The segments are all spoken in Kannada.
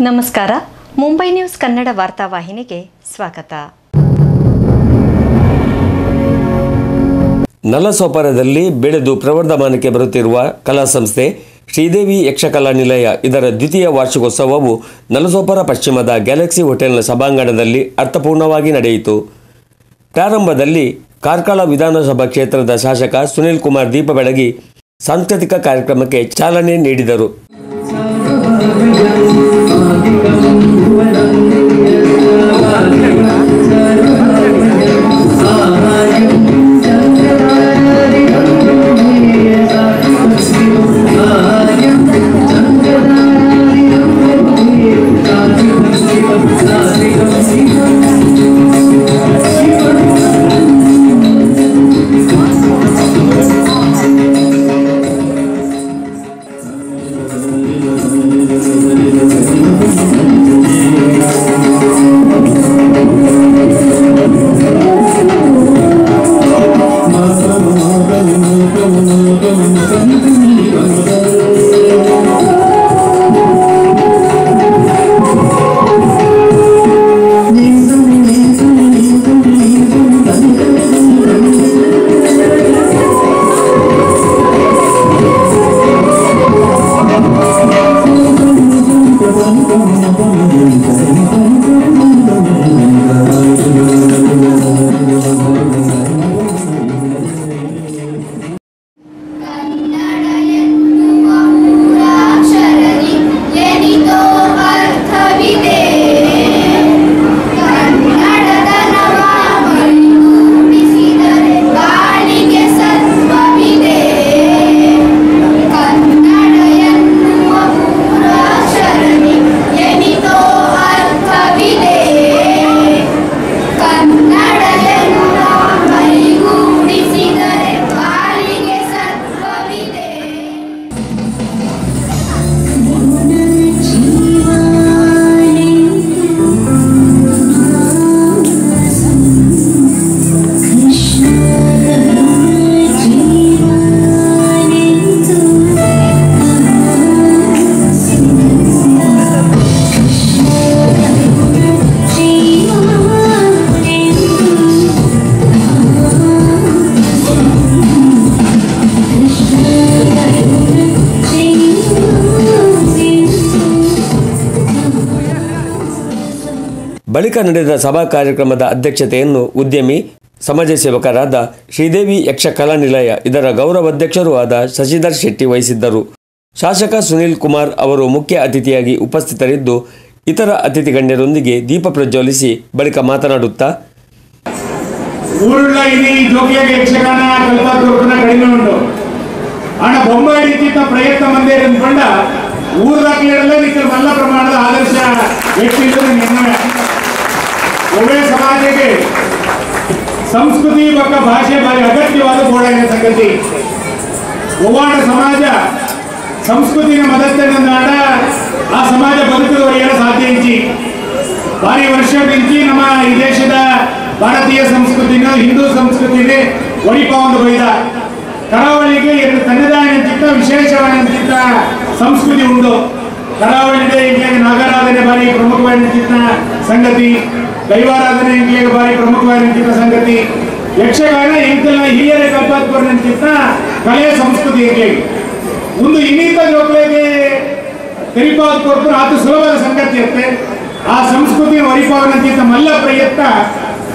ನಮಸ್ಕಾರ. ಮುಂಬೈ ನ್ಯೂಸ್ ಕನ್ನಡ ವಾರ್ತಾವಾಹಿನಿಗೆ ಸ್ವಾಗತ. ನಲಸೋಪರದಲ್ಲಿ ಬೆಳೆದು ಪ್ರವರ್ಧಮಾನಕ್ಕೆ ಬರುತ್ತಿರುವ ಕಲಾ ಸಂಸ್ಥೆ ಶ್ರೀದೇವಿ ಯಕ್ಷಕಲಾ ನಿಲಯ ಇದರ ದ್ವಿತೀಯ ವಾರ್ಷಿಕೋತ್ಸವವು ನಲಸೋಪರ ಪಶ್ಚಿಮದ ಗ್ಯಾಲಕ್ಸಿ ಹೋಟೆಲ್ನ ಸಭಾಂಗಣದಲ್ಲಿ ಅರ್ಥಪೂರ್ಣವಾಗಿ ನಡೆಯಿತು. ಪ್ರಾರಂಭದಲ್ಲಿ ಕಾರ್ಕಳ ವಿಧಾನಸಭಾ ಕ್ಷೇತ್ರದ ಶಾಸಕ ಸುನಿಲ್ ಕುಮಾರ್ ದೀಪ ಬೆಳಗಿ ಸಾಂಸ್ಕೃತಿಕ ಕಾರ್ಯಕ್ರಮಕ್ಕೆ ಚಾಲನೆ ನೀಡಿದರು. Thank you. ಕನ್ನಡ ಬಳಿಕ ನಡೆದ ಸಭಾ ಕಾರ್ಯಕ್ರಮದ ಅಧ್ಯಕ್ಷತೆಯನ್ನು ಉದ್ಯಮಿ, ಸಮಾಜ ಸೇವಕರಾದ ಶ್ರೀದೇವಿ ಯಕ್ಷಕಲಾ ನಿಲಯ ಇದರ ಗೌರವಾಧ್ಯಕ್ಷರೂ ಆದ ಶಶಿಧರ್ ಶೆಟ್ಟಿ ವಹಿಸಿದ್ದರು. ಶಾಸಕ ಸುನೀಲ್ ಕುಮಾರ್ ಅವರು ಮುಖ್ಯ ಅತಿಥಿಯಾಗಿ ಉಪಸ್ಥಿತರಿದ್ದು, ಇತರ ಅತಿಥಿ ಗಣ್ಯರೊಂದಿಗೆ ದೀಪ ಪ್ರಜ್ವಲಿಸಿ ಬಳಿಕ ಮಾತನಾಡುತ್ತಾ ಪ್ರಯತ್ನ ಒಳ್ಳೆ ಸಮಾಜಕ್ಕೆ ಸಂಸ್ಕೃತಿ ಮತ್ತು ಭಾಷೆ ಬಾರಿ ಅಗತ್ಯವಾದ ಗೋಡಾಗಿನ ಸಂಗತಿ ಒವಾಡ ಸಮಾಜ ಸಂಸ್ಕೃತಿನ ಮದತ್ತನಾಡ ಆ ಸಮಾಜ ಬದುಕುವರಿಯಲು ಸಾಧ್ಯ ಇಂಚಿ ಭಾರಿ ವರ್ಷ ಬಿಂಚಿ ನಮ್ಮ ಈ ದೇಶದ ಭಾರತೀಯ ಸಂಸ್ಕೃತಿನ ಹಿಂದೂ ಸಂಸ್ಕೃತಿನೇ ಒಡಿಪಾವನ್ನು ಬೈದ. ಕರಾವಳಿಗೆ ಎರಡು ತನ್ನದಾಗಿನ ವಿಶೇಷವಾದಂತಿದ್ದ ಸಂಸ್ಕೃತಿ ಉಂಟು. ಇಂಗ್ಲಿಗೆ ನಾಗರಾಧನೆ ಬಾರಿ ಪ್ರಮುಖವಾದಂತಿದ್ದ ಸಂಗತಿ. ದೈವಾರಾಧನೆ ಇಂಗ್ಲಿಗೆ ಬಾರಿ ಪ್ರಮುಖವಾದಂಥ ಸಂಗತಿ. ಯಕ್ಷಗಾನ ಎಂತೆಲ್ಲ ಹಿರಿಯರ ಕಲ್ಪಾತ್ಪರಂತ ಕಲೆ ಸಂಸ್ಕೃತಿ ಇಂಗ್ಲಿಗೆ ಒಂದು ಇನ್ನಿತ ಜೋಕ್ಲೆಗೆ ತೆರಿಪಾದ ಕೊಟ್ಟು ಅದು ಸುಲಭದ ಸಂಗತಿ ಇರುತ್ತೆ. ಆ ಸಂಸ್ಕೃತಿ ವರಿಪಾವನಂತಿದ್ದ ಮಲ್ಲ ಪ್ರಯತ್ನ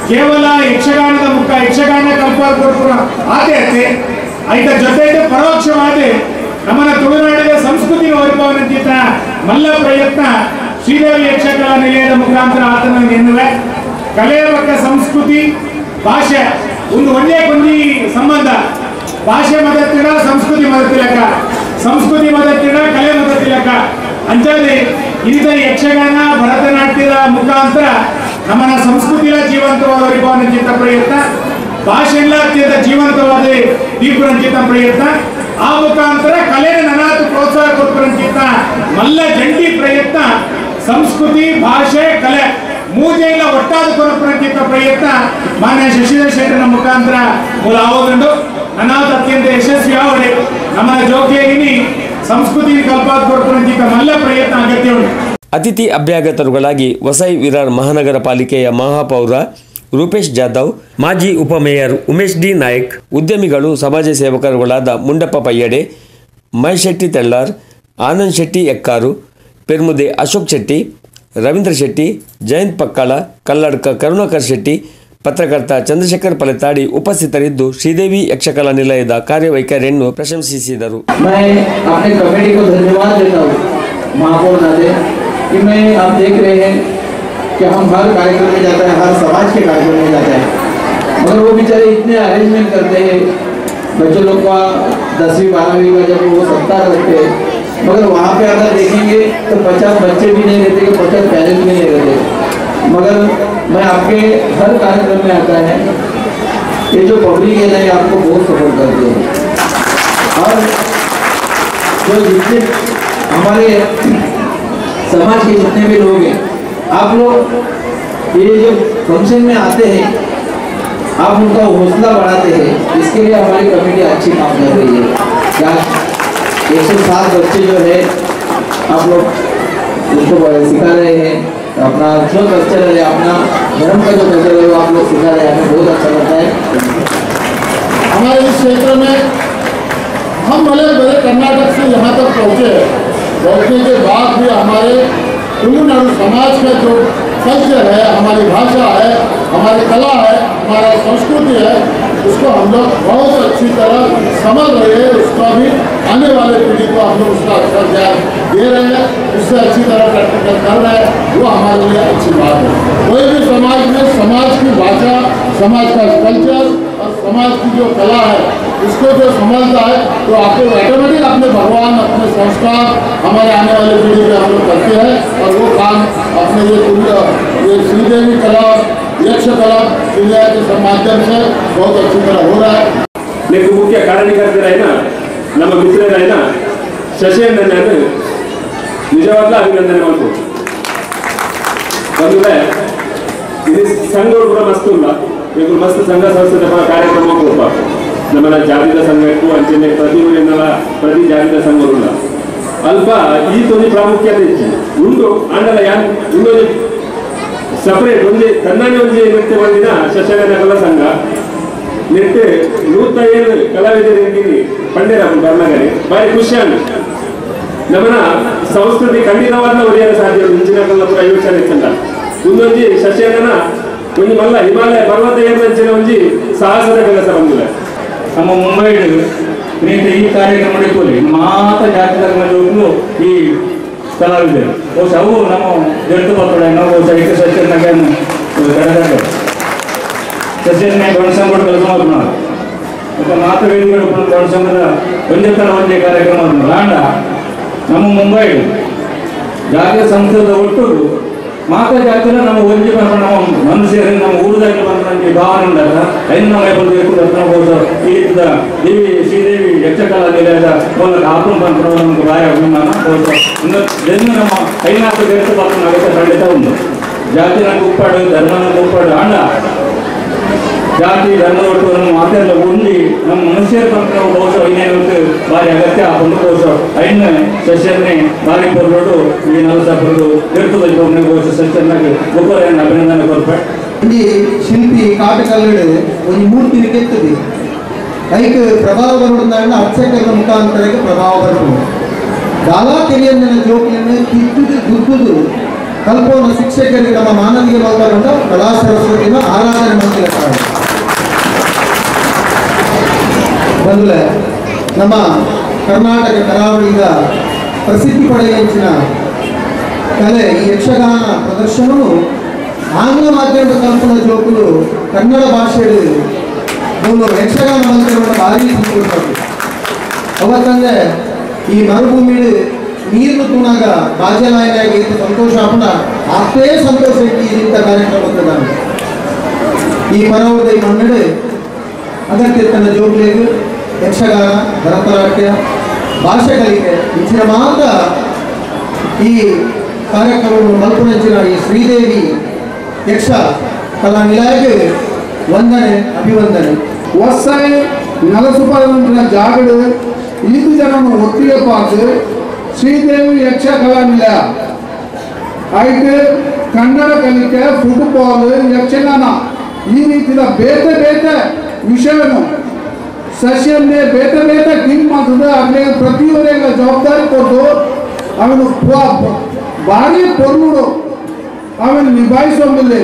ಕೇವಲ ಯಕ್ಷಗಾನದ ಮುಖ, ಯಕ್ಷಗಾನ ಕಲ್ಪಾದ ಕೊಟ್ಟು ಇರುತ್ತೆ. ಐದ ಜೊತೆಗೆ ಪರೋಕ್ಷವಾದ ನಮ್ಮನ್ನ ತುಳುನಾಡಿನ ಸಂಸ್ಕೃತಿ ವರಿಪಾವನಂತಿದ್ದ ಮಲ್ಲ ಪ್ರಯತ್ನ ಶ್ರೀದೇವಿ ಯಕ್ಷಗಾನ ನಿಲಯದ ಮುಖಾಂತರ ಆತನ ಎನ್ನುವೆ. ಕಲೆಯ ಬಗ್ಗೆ ಸಂಸ್ಕೃತಿ, ಭಾಷೆ. ಒಂದು ಒಂದೇ ಕೊಂದಿ ಸಂಬಂಧ. ಭಾಷೆ ಮದತ್ತಿನ ಸಂಸ್ಕೃತಿ ಮದತ್ತಿಲಕ ಸಂಸ್ಕೃತಿ ಮದತ್ತಿನ ಕಲೆ ಮದತ್ತಿಲಕ ಅಂಚಲ್ಲಿ ಇಂಥ ಯಕ್ಷಗಾನ, ಭರತನಾಟ್ಯದ ಮುಖಾಂತರ ನಮ್ಮನ ಸಂಸ್ಕೃತಿಯ ಜೀವಂತವಾದ ಚಿತ್ತ ಪ್ರಯತ್ನ. ಭಾಷೆಲ್ಲ ಅತ್ಯಂತ ಜೀವಂತವಾದ ದೀಪರಂಚಿತ ಪ್ರಯತ್ನ. ಆ ಮುಖಾಂತರ ಕಲೆಯ ನನಾತು ಪ್ರೋತ್ಸಾಹ ಕೊಟ್ಟರಂಚಿತ ಮಲ್ಲ ಜಂಟಿ ಪ್ರಯತ್ನ ಸಂಸ್ಕೃತಿ, ಭಾಷೆ, ಕಲೆ ಮೂಜೆಲ್ಲ ಒಟ್ಟಾದ ಕೊರಪುರಕ್ಕಿಂತ ಪ್ರಯತ್ನ ಮಾನ್ಯ ಶಶಿಧರ್ ಶೆಟ್ಟರ ಮುಖಾಂತರ ಮೂಲ ಅನಾಥ ಅತ್ಯಂತ ಯಶಸ್ವಿ ಆವಡೆ ನಮ್ಮ ಜೋಕಿಯಾಗಿ ಸಂಸ್ಕೃತಿ ಕಲ್ಪಾದ ಕೊರಪುರಕ್ಕಿಂತ ಮಲ್ಲ ಪ್ರಯತ್ನ ಅಗತ್ಯ ಉಂಟು ಅತಿಥಿ ಅಭ್ಯಾಗತರುಗಳಾಗಿ ವಸೈ ವಿರಾರ್ ಮಹಾನಗರ ಪಾಲಿಕೆಯ ಮಹಾಪೌರ ರೂಪೇಶ್ ಜಾಧವ್, ಮಾಜಿ ಉಪಮೇಯರ್ ಉಮೇಶ್ ಡಿ ನಾಯಕ್, ಉದ್ಯಮಿಗಳು, ಸಮಾಜ ಸೇವಕರುಗಳಾದ ಮುಂಡಪ್ಪ ಪಯ್ಯಡೆ ಮಹೇಶ್ ಶೆಟ್ಟಿ ತೆಳ್ಳಾರ್, ಆನಂದ್ ಶೆಟ್ಟಿ ಎಕ್ಕಾರು ಪೆರ್ಮುದೆ ಅಶೋಕ್ ಶೆಟ್ಟಿ ರವೀಂದ್ರ ಶೆಟ್ಟಿ ಜಯಂತ್ ಪಕ್ಕಾಳ ಕಲ್ಲಡ್ಕ ಕರುಣಾಕರ್ ಶೆಟ್ಟಿ ಪತ್ರಕರ್ತ ಚಂದ್ರಶೇಖರ್ ಪಲೆತಾಡಿ ಉಪಸ್ಥಿತರಿದ್ದು ಶ್ರೀದೇವಿ ಯಕ್ಷಕಲಾ ನಿಲಯದ ಕಾರ್ಯವೈಖರಿಯನ್ನು ಪ್ರಶಂಸಿಸಿದರು मैं अपने कमेटी को धन्यवाद देता हूँ महापौर नाते कि मैं आप देख रहे हैं कि हम हर कार्यक्रम में जाते हैं हर समाज के कार्यक्रम में जाते हैं मगर वो बेचारे इतने अरेंजमेंट करते हैं बच्चों लोग का दसवीं बारहवीं का जब वो सप्ताह रखते हैं मगर वहाँ पे अगर देखेंगे तो पचास बच्चे भी नहीं रहते कि पचास पेरेंट्स भी नहीं रहते। मगर मैं आपके हर कार्यक्रम में आता है, ये जो पब्लिक है ना, ये आपको बहुत सपोर्ट करती है। और जो जितने हमारे समाज के जितने भी लोग हैं, आप लोग ये जो फ़ंक्शन में आते हैं, आप उनका हौसला बढ़ाते हैं, इसके लिए हमारी कमेटी अच्छी काम कर रही है। एक सौ सात बच्चे जो है, आप लोग उनको सिखा रहे हैं, अपना जो कल्चर है अपना धर्म का जो कल्चर है वो आप लोग सिखा रहे हैं। हमें बहुत अच्छा लगता है हमारे इस क्षेत्र में हम भले भले कर्नाटक से यहाँ तक पहुँचे पहुँचने के बाद भी हमारे तमिलनाडु समाज का जो कल्चर है, हमारी भाषा है, हमारी कला है, हमारा संस्कृति है उसको हम लोग बहुत अच्छी तरह समझ रहे हैं, उसका भी आने वाले पीढ़ी को हम लोग उसका अच्छा ज्ञान दे रहे हैं, उससे अच्छी तरह प्रैक्टिकल कर रहे हैं, वो हमारे लिए अच्छी बात है। कोई भी समाज में समाज की भाषा, समाज का कल्चर और समाज की जो कला है इसको जो समझता है तो आपको ऑटोमेटिक अपने भगवान, अपने संस्कार हमारे आने वाले पीढ़ी में हम लोग करते हैं और वो काम अपने ये ये श्रीदेवी कला यक्ष कला क्रिया के माध्यम से बहुत अच्छी तरह हो रहा है ಇದಕ್ಕೆ ಮುಖ್ಯ ಕಾರಣೀಕರ್ತರಾಯ್ನ ನಮ್ಮ ಮಿತ್ರರಾಯ್ನ ಶಶಿಯನ್ನ ನಾನು ನಿಜವಾಗ್ಲೂ ಅಭಿನಂದನೆ ಮಾಡ್ಬೋದು ಬಂದ್ರೆ ಇದು ಸಂಘಗಳು ಕೂಡ ಮಸ್ತ್ ಇಲ್ಲ ಈಗ ಮಸ್ತ್ ಸಂಘ ಸಂಸ್ಥೆ ಕಾರ್ಯಕ್ರಮ ಕೊಡ್ಪ ನಮ್ಮನ್ನ ಜಾತಿದ ಸಂಘ ಇಟ್ಟು ಅಂಚನೆ ಪ್ರತಿ ಊರಿನ ಪ್ರತಿ ಜಾತಿದ ಸಂಘಗಳು ಅಲ್ಪ ಈ ತೊಂದಿ ಪ್ರಾಮುಖ್ಯತೆ ಇತ್ತು ಉಂಡು ಆಂಡಲ ಯಾನ್ ಇನ್ನೊಂದು ಸಪರೇಟ್ ಒಂದೇ ಕನ್ನಡ ಒಂದೇ ನೃತ್ಯ ಬಂದಿನ ಶಶಗನ ಕಲಾ ಸಂಘ. ನೃತ್ಯ ನೂತ ಏಳು ಕಲಾವಿದರು ಇದ್ದೀನಿ ಪಂಡೇರ ಬರ್ನಗರಿ ಬಾರಿ ಖುಷಿ ಆಗ. ನಮ್ಮನ ಸಂಸ್ಕೃತಿ ಖಂಡಿತವಾದ ಒಡೆಯಲು ಸಾಧ್ಯ ಮುಂಚಿನ ಕಲ್ಲ ಕೂಡ ಯೋಚನೆ ಇತ್ತಲ್ಲ ಮುಂದೊಂಜಿ ಶಶಿಯನ ಒಂದು ಮಲ್ಲ ಹಿಮಾಲಯ ಪರ್ವತ ಏರ್ನಂಚಿನ ಒಂಜಿ ಸಾಹಸದ ಕೆಲಸ ಬಂದಿದೆ. ನಮ್ಮ ಮುಂಬೈ ಈ ಕಾರ್ಯಕ್ರಮ ಮಾತ ಧರ್ಮ ಈ ಕಲಾವಿದರು. ಬಹುಶಃ ಅವು ನಮ್ಮ ಜಡ್ಡು ಪಕ್ಕಡ ನಾವು ಸಾಹಿತ್ಯ ಸಚಿವನಾಗ ಕಡಗಡ್ಡ ಸಚಿವನೇ ಗಣಸಂಗಡ ಕೆಲಸ ಮಾಡ್ತಾರೆ ಮತ್ತು ಮಾತು ವೇದಿಕೆಗಳು ಗಣಸಂಗದ ಒಂದೇ ಥರ ಒಂದೇ ಕಾರ್ಯಕ್ರಮ ಲಾಂಡ ನಮ್ಮ ಮುಂಬೈ ಜಾಗ ಸಂಸದ ಒಟ್ಟು ಮಾತ ಜಾತಿನ ನಮ್ಮ ಒಂಜಿ ಬಂದ ನಮ್ಮ ಮನುಷ್ಯರು ನಮ್ಮ ಊರದಾಗಿ ಬಂದ ನಮಗೆ ಭಾವನೆ ಉಂಟಲ್ಲ? ಹೆಣ್ಣು ನಮ್ಮ ಬಂದಬೇಕು ಬೋದು ಈ ತರ ದೇವಿ ಶ್ರೀದೇವಿ ಯಕ್ಷಕಲಾ ನಿಲಯದ ಮೂಲಕ ಆತ್ಮ ಬಂದ ನಮಗೆ ಬಾಯ ಅಭಿಮಾನ ಬೋದು ಇನ್ನು ಜನ್ಮ ನಮ್ಮ ಕೈನಾಥ ದೇಶ ಬಂದ ನಗರ ಖಂಡಿತ ಉಂಟು. ಜಾತಿ ಕುಪ್ಪಾಡು ಉಪ್ಪಾಡು, ಧರ್ಮ ನಂಗೆ ಉಪ್ಪಾಡು, ಅಣ್ಣ ಜಾತಿ ಧರ್ಮ ಒಟ್ಟು ನಮ್ಮ ಮಾತೆಲ್ಲ ಉಂಡಿ ನಮ್ಮ ಮನುಷ್ಯರ ಪಂತ್ರ ಬಹುಶಃ ಇನ್ನೇನು ಬಾರಿ ಅಗತ್ಯ ಒಂದು ಬಹುಶಃ ಐನ ಸಸ್ಯನ್ನೇ ಬಾರಿ ಬರ್ಬೋದು ಈ ನಲಸಪ್ಪರು ಇರ್ತದೆ ಒಮ್ಮೆ ಬಹುಶಃ ಸಸ್ಯನಾಗಿ ಒಬ್ಬರನ್ನು ಅಭಿನಂದನೆ ಕೊಡ್ಬೇಕು ಒಂಜಿ ಶಿಲ್ಪಿ ಕಾಟಕಲ್ಲಡ್ ಒಂಜಿ ಮೂರ್ತಿನ ಕೆತ್ತುದು ಐಕ್ ಪ್ರಭಾವ ಬರುವುದಾಂಡ ಅರ್ಚಕರ ಮುಖಾಂತರಕ್ಕೆ ಪ್ರಭಾವ ಬರುವುದು ದಾಲಾ ಕೆರಿಯನ್ನ ಜೋಕಿಯನ್ನು ತಿದ್ದುದು ದುದ್ದುದು ಕಲ್ಪೋನ ಶಿಕ್ಷಕರಿಗೆ ನಮ್ಮ ಮಾನವೀಯ ಮಲ್ಪರಂಡ ಕಲಾ ಸರಸ್ವತಿನ ಆರಾಧನೆ ಮಾಡ್ತಿಲ್ಲ ಬಂದುಲ ನಮ್ಮ ಕರ್ನಾಟಕ ಕರಾವಳಿಗ ಪ್ರಸಿದ್ಧಿ ಪಡೆಯುವಂಚಿನ ಕಲೆ ಈ ಯಕ್ಷಗಾನ ಪ್ರದರ್ಶನವು ಆಂಗ್ಲ ಮಾಧ್ಯಮದ ಕಲ್ಪನ ಜೋಕುಲು ಕನ್ನಡ ಭಾಷೆಯಲ್ಲಿ ಒಂದು ಯಕ್ಷಗಾನ ಮಂದಿರವನ್ನು ಭಾರಿ ತಿಳ್ಕೊಳ್ಬೇಕು ಅವತ್ತಂದ್ರೆ ಈ ಮರುಭೂಮಿಡು ನೀರು ತುಣಾಗ ಬಾಜ್ಯಲಾಯನಾಗಿ ಇದ್ದು ಸಂತೋಷ ಆಪಣ ಅಷ್ಟೇ ಸಂತೋಷ ಇಟ್ಟು ಇಂಥ ಕಾರ್ಯಕ್ರಮ ನಾನು ಈ ಪರವದ ಈ ಮನ್ನಡೆ ಅಗತ್ಯ ತನ್ನ ಜೋಗ್ಲಿಗೆ ಯಕ್ಷಗಾನ, ಭರತನಾಟ್ಯ ಭಾಷೆಗಳಿಗೆ ಹೆಚ್ಚಿನ ಮಾತ್ರ ಈ ಕಾರ್ಯಕ್ರಮವನ್ನು ಮಲ್ಪುರಂಚಿನ ಈ ಶ್ರೀದೇವಿ ಯಕ್ಷ ಕಲಾ ನಿಲಯಕ್ಕೆ ವಂದನೆ, ಅಭಿವಂದನೆ. ವರ್ಷ நலசுபாதன்ற ஜாகடு இந்து ஜனம் ஒத்திகை ಶ್ರೀದೇವಿ ಯಕ್ಷ ಕಲಾ ನಿಲಯ. ಆಯ್ತು, ಕನ್ನಡ ಕಲಿಕೆ ಫುಟ್ಬಾಲ್ ಯಕ್ಷಗಾನ, ಈ ರೀತಿಯ ಬೇತೆ ಬೇತೆ ವಿಷಯವನ್ನು ಸೆಷನ್ಗೆ ಬೇತೆ ಬೇತೆ ಟೀಮ್ ಮಾಡ್ತದೆ ಆಗ್ಲಿಗೆ ಪ್ರತಿಯೊಬ್ಬರಿಗೆ ಜವಾಬ್ದಾರಿ ಕೊಟ್ಟು ಅವನು ಪ- ಭಾರಿ ಪೊರ್ನುಡು ಅವನು ನಿಭಾಯಿಸೋದಿಲ್ಲ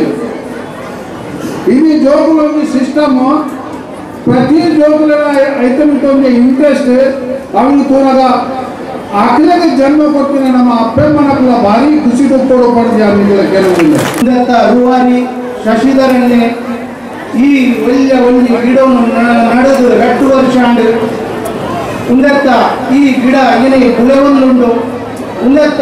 ఇది జోకులోని సిస్టమ్ ప్రతి జోకుల ಐತಮಿಗೆ ಇಂಟ್ರೆಸ್ಟ್ ಅವನು ತೋನಗ ಆಕಲಿಗೆ ಜನ್ಮ ಕೊಟ್ಟಿನ ನಮ್ಮ ಅಪ್ಪಮ್ಮನಕ್ಕಲ ಭಾರಿ ಖುಷಿ ಕೊಡೋ ಪಡೆದ ಅವನಿಗೆ ಕೆಲವೊಂದು ಇಂದತ್ತ ರೂವಾರಿ ಶಶಿಧರನ್ನೇ ಈ ಒಳ್ಳೆಯ ಒಂದು ಗಿಡವನ್ನು ನಡೆದು ಎರಡು ವರ್ಷ ಆಂಡು ಈ ಗಿಡ ಏನೇ ಕುಲೆವೊಂದುಂಡು ಉಂದತ್ತ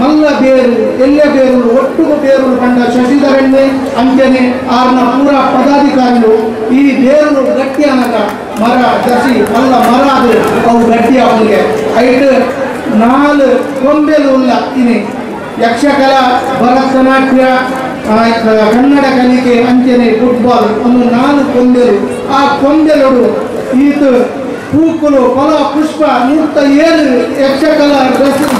ಮಲ್ಲ ಬೇರು ಎಲ್ಲ ಬೇರು ಒಟ್ಟು ಬೇರು ಕಂಡ ಶಶಿಧರಣ್ಣೆ ಅಂಜನೆ ಆರ್ನ ಪೂರ ಪದಾಧಿಕಾರಿಗಳು, ಈ ಬೇರು ಗಟ್ಟಿ ಅನಕ ಮರ ದಸಿ ಮಲ್ಲ ಮರ ಅದು ಅವು ಗಟ್ಟಿ ಅವನಿಗೆ. ಐಟ್, ನಾಲ್ ಕೊಂಬೆಲು ಉಲ್ಲ ಇನಿ. ಯಕ್ಷಕಲ, ಭರತನಾಟ್ಯ ಕನ್ನಡ ಕಲಿಕೆ ಅಂಚನೆ ಫುಟ್ಬಾಲ್ ಒಂದು ನಾನು ಕೊಂದೆಲು ಆ ಕೊಂದೆಲುಡು ಈತ ಪೂಕುಲು ಫಲ, ಪುಷ್ಪ ನೂರ್ತ ಏಳು ಯಕ್ಷಕಲ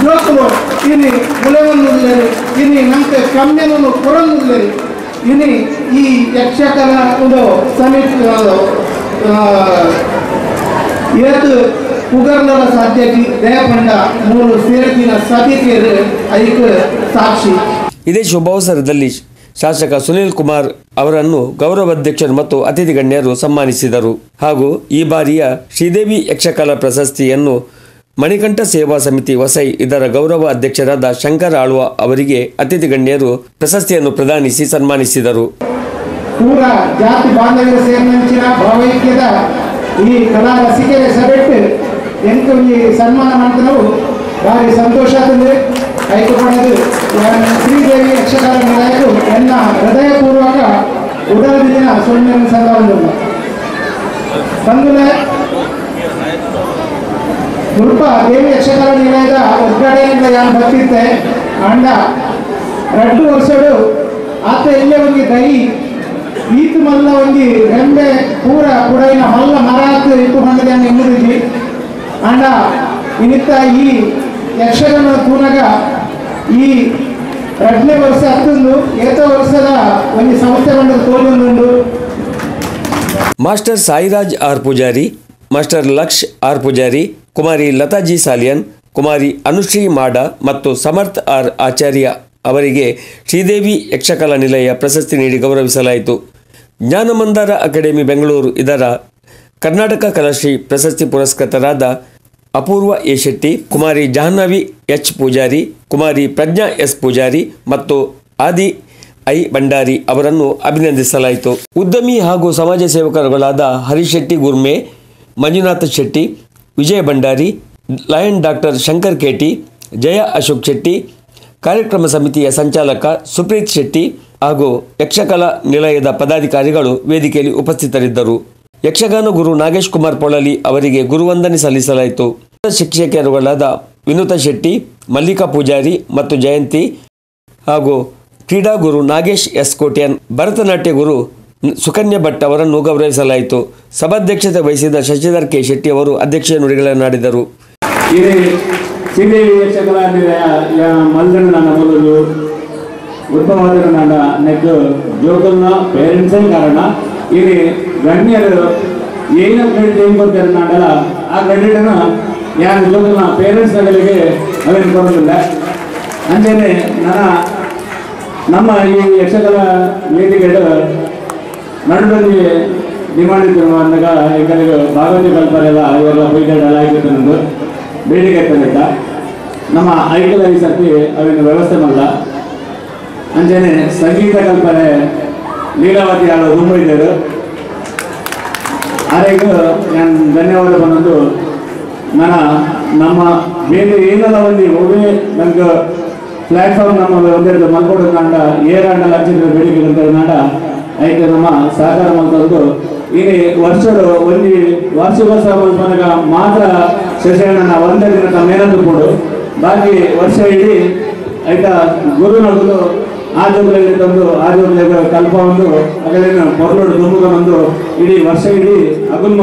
ಜೋಕುಲು. ಇನಿ ಮುಲೆವನ್ನುಳ್ಳರು ಇನಿ ನಂತೆ ಕಮ್ಮೆನನ್ನು ಕೊರನ್ನುಳ್ಳರು ಇನಿ ಈ ಯಕ್ಷಕಲ ಒಂದು ಸಮಿತಿ ಏತು ಪುಗರ್ನರ ಸಾಧ್ಯತೆ, ದಯಪಂಡ ಮೂರು ಸೇರಿನ ಸತಿಕೆರು ಐಕ ಸಾಕ್ಷಿ. ಇದೇ ಶುಭಾವಸರದಲ್ಲಿ ಶಾಸಕ ಸುನೀಲ್ ಕುಮಾರ್ ಅವರನ್ನು ಗೌರವಾಧ್ಯಕ್ಷರು ಮತ್ತು ಅತಿಥಿ ಗಣ್ಯರು ಸನ್ಮಾನಿಸಿದರು. ಹಾಗೂ ಈ ಬಾರಿಯ ಶ್ರೀದೇವಿ ಯಕ್ಷಕಲಾ ಪ್ರಶಸ್ತಿಯನ್ನು ಮಣಿಕಂಠ ಸೇವಾ ಸಮಿತಿ ವಸೈ ಇದರ ಗೌರವ ಅಧ್ಯಕ್ಷರಾದ ಶಂಕರ್ ಆಳ್ವ ಅವರಿಗೆ ಅತಿಥಿ ಗಣ್ಯರು ಪ್ರಶಸ್ತಿಯನ್ನು ಪ್ರದಾನಿಸಿ ಸನ್ಮಾನಿಸಿದರು. ಜಾತಿ ಭಾವೈಕ್ಯದ ಈ ಕಲಾ ಈ ಸನ್ಮಾನ ಮಾಡ್ತಾನವು ಭಾರಿ ಸಂತೋಷ ಕೈಕೊಪ್ಪಣದು ಶ್ರೀದೇವಿ ಯಕ್ಷಗಾನ ನಾಯಕರು ನನ್ನ ಹೃದಯಪೂರ್ವಕ ಉಡಲದಿನ ಸೊನ್ನೆ ಸಂದರ್ಭ ಬಂಧುಗಳೇ ಮುಲ್ಪ ದೇವಿ ಯಕ್ಷಗಾನ ನಿಲಯದ ಉದ್ಘಾಟನೆಯಿಂದ ಯಾರು ಬರ್ತಿದ್ದೆ. ಅಂಡ ಎರಡು ವರ್ಷಗಳು ಆತ ಇಲ್ಲೇ ಒಂದು ದೈ, ಈತ ಮಲ್ಲ ಒಂದು ರೆಂಬೆ, ಪೂರ ಪುಡೈನ ಮಲ್ಲ ಮರ ಇಟ್ಟುಕೊಂಡಿದೆ ಎನ್ನುವುದಿದ್ವಿ ಅಂಡ ಇನ್ನಿತ್ತ ಈ ಯಕ್ಷಗಾನ ಕೂನಗ ಈ ಎರಡನೇ ವರ್ಷ ಹತ್ತೊಂದು, ಏತ ವರ್ಷದ ಒಂದು ಸಂಸ್ಥೆ ತೋಲೊಂದುಂಡು master Sairaj R Poojary, master Laksh R Poojary, ಕುಮಾರಿ ಲತಾಜಿ ಸಾಲಿಯನ್, ಕುಮಾರಿ ಅನುಶ್ರೀ ಮಾಡ ಮತ್ತು ಸಮರ್ಥ್ ಆರ್ ಆಚಾರ್ಯ ಅವರಿಗೆ ಶ್ರೀದೇವಿ ಯಕ್ಷಕಲಾ ನಿಲಯ ಪ್ರಶಸ್ತಿ ನೀಡಿ ಗೌರವಿಸಲಾಯಿತು. ಜ್ಞಾನಮಂದಾರ ಅಕಾಡೆಮಿ ಬೆಂಗಳೂರು, ಇದರ ಕರ್ನಾಟಕ ಕಲಾಶ್ರೀ ಪ್ರಶಸ್ತಿ ಪುರಸ್ಕೃತರಾದ Apoorva A Shetty, Kumari Jahnavi H Poojary, Kumari Prajna S Poojary ಮತ್ತು ಆದಿ ಐ ಭಂಡಾರಿ ಅವರನ್ನು ಅಭಿನಂದಿಸಲಾಯಿತು. ಉದ್ಯಮಿ ಹಾಗೂ ಸಮಾಜ ಸೇವಕರುಗಳಾದ Harishetty Gurme, Manjunatha Shetty, Vijaya Bhandari, lion doctor Shankar KT, Jaya Ashok Shetty, ಕಾರ್ಯಕ್ರಮ ಸಮಿತಿಯ ಸಂಚಾಲಕ ಸುಪ್ರೀತ್ ಶೆಟ್ಟಿ ಹಾಗೂ ಯಕ್ಷಕಲಾ ನಿಲಯದ ಪದಾಧಿಕಾರಿಗಳು ವೇದಿಕೆಯಲ್ಲಿ ಉಪಸ್ಥಿತರಿದ್ದರು. ಯಕ್ಷಗಾನ ಗುರು ನಾಗೇಶ್ ಕುಮಾರ್ ಪೊಳಲಿ ಅವರಿಗೆ ಗುರುವಂದನೆ ಸಲ್ಲಿಸಲಾಯಿತು. ಶಿಕ್ಷಕಿಯರುಗಳಾದ ವಿನುತ ಶೆಟ್ಟಿ, ಮಲ್ಲಿಕಾ ಪೂಜಾರಿ ಮತ್ತು ಜಯಂತಿ ಹಾಗೂ ಕ್ರೀಡಾ ಗುರು ನಾಗೇಶ್ ಎಸ್ ಕೋಟಿಯನ್ ಭರತನಾಟ್ಯ ಗುರು ಸುಕನ್ಯಾ ಭಟ್ ಅವರನ್ನು ಗೌರವಿಸಲಾಯಿತು. ಸಭಾಧ್ಯಕ್ಷತೆ ವಹಿಸಿದ ಶಶಿಧರ್ ಕೆ ಶೆಟ್ಟಿ ಅವರು ಅಧ್ಯಕ್ಷೀಯ ನುಡಿಗಳನ್ನಾಡಿದರು. ಉತ್ತಮವಾದ ನನ್ನ ನೆಗ್ದು ಜೋಗನ್ನ ಪೇರೆಂಟ್ಸೇ ಕಾರಣ? ಇಲ್ಲಿ ಗಣ್ಯರು ಏನಂತ ಕ್ರೆಡಿಟ್ ಏನು ಕೊಡ್ತಾರೆ ನಾಡಲ್ಲ ಆ ಕ್ರೆಡಿಟನ್ನು ಯಾರು ಪೇರೆಂಟ್ಸ್ ಪೇರೆಂಟ್ಸ್ಗಳಿಗೆ ಅವೇನು ಕೊಡೋದಿಲ್ಲ ಅಂದೇನೆ ನನ್ನ ನಮ್ಮ ಈ ಯಕ್ಷಗಾನ ವೇದಿಕೆಗಳು ನಡುಬಂದಿ ಇತ್ತು ಅಂದಾಗ. ಈಗ ಭಾಗವತಿ ಕಲ್ಪರೆಲ್ಲ ಇವೆಲ್ಲ ಬೈದಾಡೆಲ್ಲ ಆಗಿತ್ತು ನಂದು ಬೇಡಿಕೆ ತಂದಿದ್ದ. ನಮ್ಮ ಐಕಲ ಈ ಸರ್ತಿ ಅವೇನು ವ್ಯವಸ್ಥೆ ಮಾಡಲ್ಲ ಅಂಜೇನೆ ಸಂಗೀತ ಕಲ್ಪನೆ, ಲೀಲಾವತಿ ಆಡೋ ರೂಮ್ ಆರೇಗ ನಾನು ಧನ್ಯವಾದ ಬಂದದ್ದು ನನ್ನ ನಮ್ಮ ಬೇರೆ ಏನಲ್ಲ ಒಂದು ಒಳ್ಳೆ ನನಗೆ ಪ್ಲಾಟ್ಫಾರ್ಮ್ ನಮ್ಮ ಒಂದೆರಡು ಮಲ್ಕೊಡ ನಾಡ ಏರಾಂಡ ಲಕ್ಷದ ಬೇಡಿಕೆ ಅಂತ ನಾಡ ಐತೆ ನಮ್ಮ ಸಹಕಾರ ಮಲ್ಕೊಂಡು ಇಲ್ಲಿ ವರ್ಷದ ಒಂದು ವಾರ್ಷಿಕೋತ್ಸವ ಮಲ್ಪನಾಗ ಮಾತ್ರ ಶಶಿಯಣ್ಣ ಒಂದೇ ದಿನ ಮೇಲಂದು ಕೊಡು. ಬಾಕಿ ವರ್ಷ ಇಡೀ, ಆಯ್ತಾ, ಗುರು ನಡುದು ಆ ತಂದು ಆ ಕಲ್ಪ ಒಂದು, ಅಗಲೇನು ಒಂದು ಇಡೀ ವರ್ಷ ಇಡೀ ಅಗುಲ್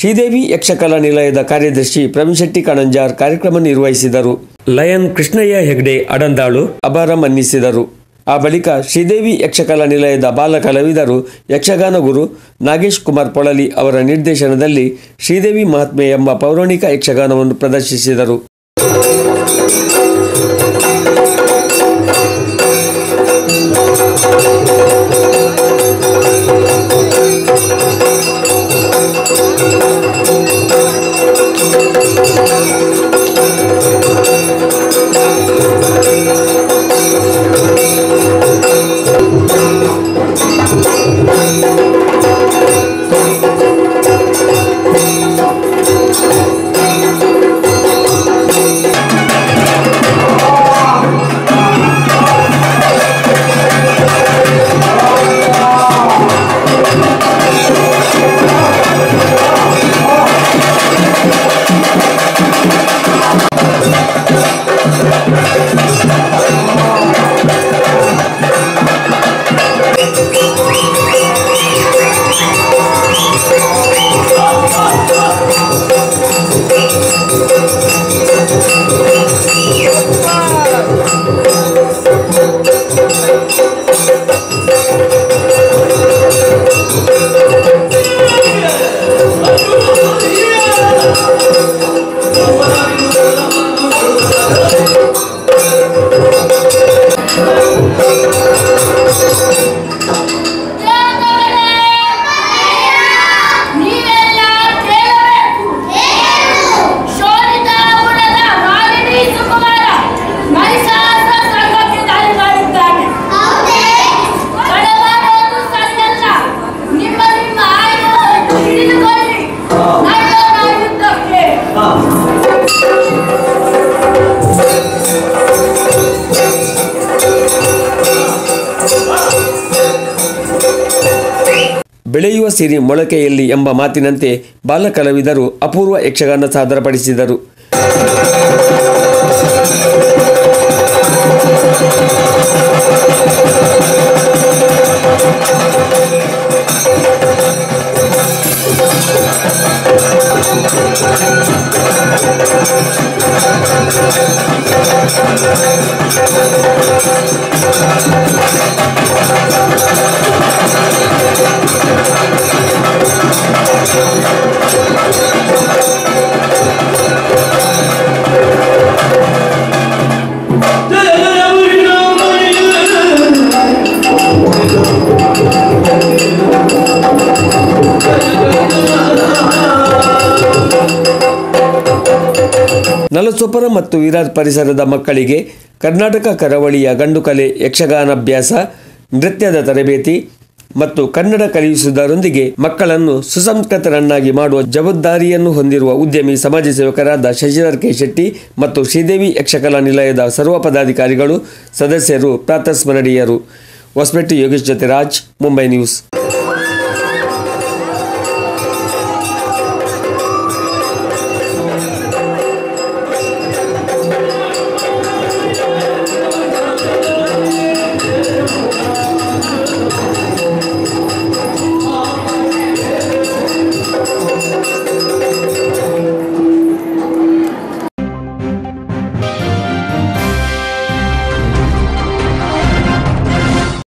ಶ್ರೀದೇವಿ ಯಕ್ಷಕಲಾ ನಿಲಯದ ಕಾರ್ಯದರ್ಶಿ ಪ್ರವೀಣ್ ಕಣಂಜಾರ್ ಕಾರ್ಯಕ್ರಮ ನಿರ್ವಹಿಸಿದರು. ಲಯನ್ ಕೃಷ್ಣಯ್ಯ ಹೆಗ್ಡೆ ಅಡಂದಾಳು ಅಭಾರ ಮನ್ನಿಸಿದರು. ಆ ಬಳಿಕ ಶ್ರೀದೇವಿ ಯಕ್ಷಕಲಾ ನಿಲಯದ ಬಾಲ ಕಲಾವಿದರು ಯಕ್ಷಗಾನ ಗುರು ನಾಗೇಶ್ ಕುಮಾರ್ ಪೊಳಲಿ ಅವರ ನಿರ್ದೇಶನದಲ್ಲಿ ಶ್ರೀದೇವಿ ಮಹಾತ್ಮೆ ಎಂಬ ಪೌರಾಣಿಕ ಯಕ್ಷಗಾನವನ್ನು ಪ್ರದರ್ಶಿಸಿದರು. ಬೆಳೆಯುವ ಸಿರಿ ಮೊಳಕೆಯಲ್ಲಿ ಎಂಬ ಮಾತಿನಂತೆ ಬಾಲಕಲಾವಿದರು ಅಪೂರ್ವ ಯಕ್ಷಗಾನ ಸಾದರಪಡಿಸಿದರು. ಮತ್ತು ವಿರಾರ್ ಪರಿಸರದ ಮಕ್ಕಳಿಗೆ ಕರ್ನಾಟಕ ಕರಾವಳಿಯ ಗಂಡುಕಲೆ ಯಕ್ಷಗಾನಾಭ್ಯಾಸ, ನೃತ್ಯದ ತರಬೇತಿ ಮತ್ತು ಕನ್ನಡ ಕಲಿಸುವುದರೊಂದಿಗೆ ಮಕ್ಕಳನ್ನು ಸುಸಂಸ್ಕೃತರನ್ನಾಗಿ ಮಾಡುವ ಜವಾಬ್ದಾರಿಯನ್ನು ಹೊಂದಿರುವ ಉದ್ಯಮಿ ಸಮಾಜ ಸೇವಕರಾದ ಶಶಿಧರ್ ಕೆ ಶೆಟ್ಟಿ ಮತ್ತು ಶ್ರೀದೇವಿ ಯಕ್ಷಕಲಾ ನಿಲಯದ ಸರ್ವ ಪದಾಧಿಕಾರಿಗಳು, ಸದಸ್ಯರು ಪ್ರಾತಸ್ಮರಣೀಯರು ಹೊಸಪೇಟೆ ಯೋಗೇಶ್ ಜೊತೆ ರಾಜ್, ಮುಂಬೈ ನ್ಯೂಸ್.